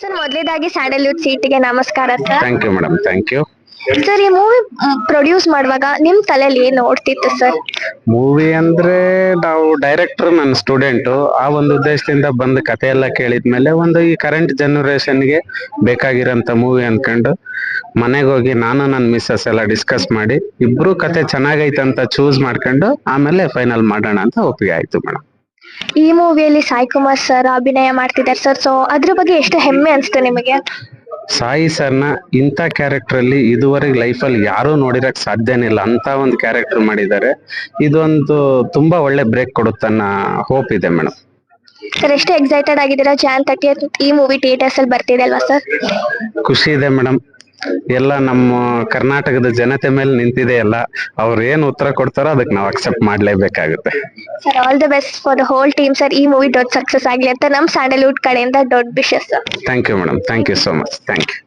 Sir ಮೊದಲೇದಾಗಿ Sandalwood ಸೀಟಿಗೆ ನಮಸ್ಕಾರ sir thank you madam thank you sir ಈ ಮೂವಿ ಪ್ರೊಡ್ಯೂಸ್ ಮಾಡುವಾಗ ನಿಮ್ ತಲೆಯಲ್ಲಿ ಏನ್ ಓಡ್ತಿತ್ತು ಸರ್ ಮೂವಿ ಅಂದ್ರೆ ನಾವು ಡೈರೆಕ್ಟರ್ ನನ್ನ ಸ್ಟೂಡೆಂಟು ಆ ಒಂದು ಉದ್ದೇಶದಿಂದ ಬಂದು ಕತೆ ಎಲ್ಲ ಕೇಳಿದ್ಮೇಲೆ ಒಂದು ಈ ಕರೆಂಟ್ ಜನರೇಷನ್ಗೆ ಬೇಕಾಗಿರೋಂಥ ಮೂವಿ ಅನ್ಕೊಂಡು ಮನೆಗೆ ಹೋಗಿ ನಾನು ನನ್ನ ಮಿಸ್ಸಸ್ ಎಲ್ಲ ಡಿಸ್ಕಸ್ ಮಾಡಿ ಇಬ್ರು ಕತೆ ಚೆನ್ನಾಗೈತೆ ಅಂತ ಚೂಸ್ ಮಾಡ್ಕೊಂಡು ಆಮೇಲೆ ಫೈನಲ್ ಮಾಡೋಣ ಅಂತ ಒಪ್ಪಿಗೆ ಆಯ್ತು ಮೇಡಮ್ ಈ ಮೂವಿಯಲ್ಲಿ ಸಾಯಿ ಕುಮಾರ್ ಸರ್ ಅಭಿನಯ ಮಾಡ್ತಿದ್ದಾರೆ ಸರ್ ಸೊ ಅದ್ರ ಬಗ್ಗೆ ಎಷ್ಟು ಹೆಮ್ಮೆ ಅನ್ಸುತ್ತೆ ನಿಮಗೆ? ಸಾಯಿ ಸರ್ನ ಇಂಥ ಕ್ಯಾರೆಕ್ಟರ್ ಅಲ್ಲಿ ಇದುವರೆಗೆ ಅಲ್ಲಿ ಯಾರು ನೋಡಿರಕ್ ಸಾಧ್ಯನೇ ಇಲ್ಲ. ಅಂತ ಒಂದು ಕ್ಯಾರೆಕ್ಟರ್ ಮಾಡಿದ್ದಾರೆ. ಇದೊಂದು ತುಂಬಾ ಒಳ್ಳೆ ಬ್ರೇಕ್ ಕೊಡುತ್ತನ್ನ ಹೋಪ್ ಇದೆ ಮೇಡಮ್ ಸರ್ ಎಷ್ಟು ಎಕ್ಸೈಟೆಡ್ ಆಗಿದ್ದೀರಾ? ಜಾನ್ ತರ್ಟಿ ಈ ಮೂವಿ ಥಿಯೇಟರ್ಸ್ ಅಲ್ಲಿ ಬರ್ತಿದೆ ಅಲ್ವಾ ಸರ್ ಖುಷಿ ಇದೆ ಮೇಡಮ್ ಎಲ್ಲ ನಮ್ಮ ಕರ್ನಾಟಕದ ಜನತೆ ಮೇಲೆ ನಿಂತಿದೆ ಎಲ್ಲ. ಅವ್ರು ಏನು ಉತ್ತರ ಕೊಡ್ತಾರೋ ಅದಕ್ಕೆ ನಾವು accept ಮಾಡಲೇಬೇಕಾಗುತ್ತೆ. Sir all the best for the whole team sir ಈ ಮೂವಿ ಡಾಟ್ ಸಕ್ಸಸ್ ಆಗಲಿ ಅಂತ ನಮ್ ಸ್ಯಾಂಡಲ್ವುಡ್ ಕಡೆಯಿಂದ dot wishes thank you madam thank you so much thank you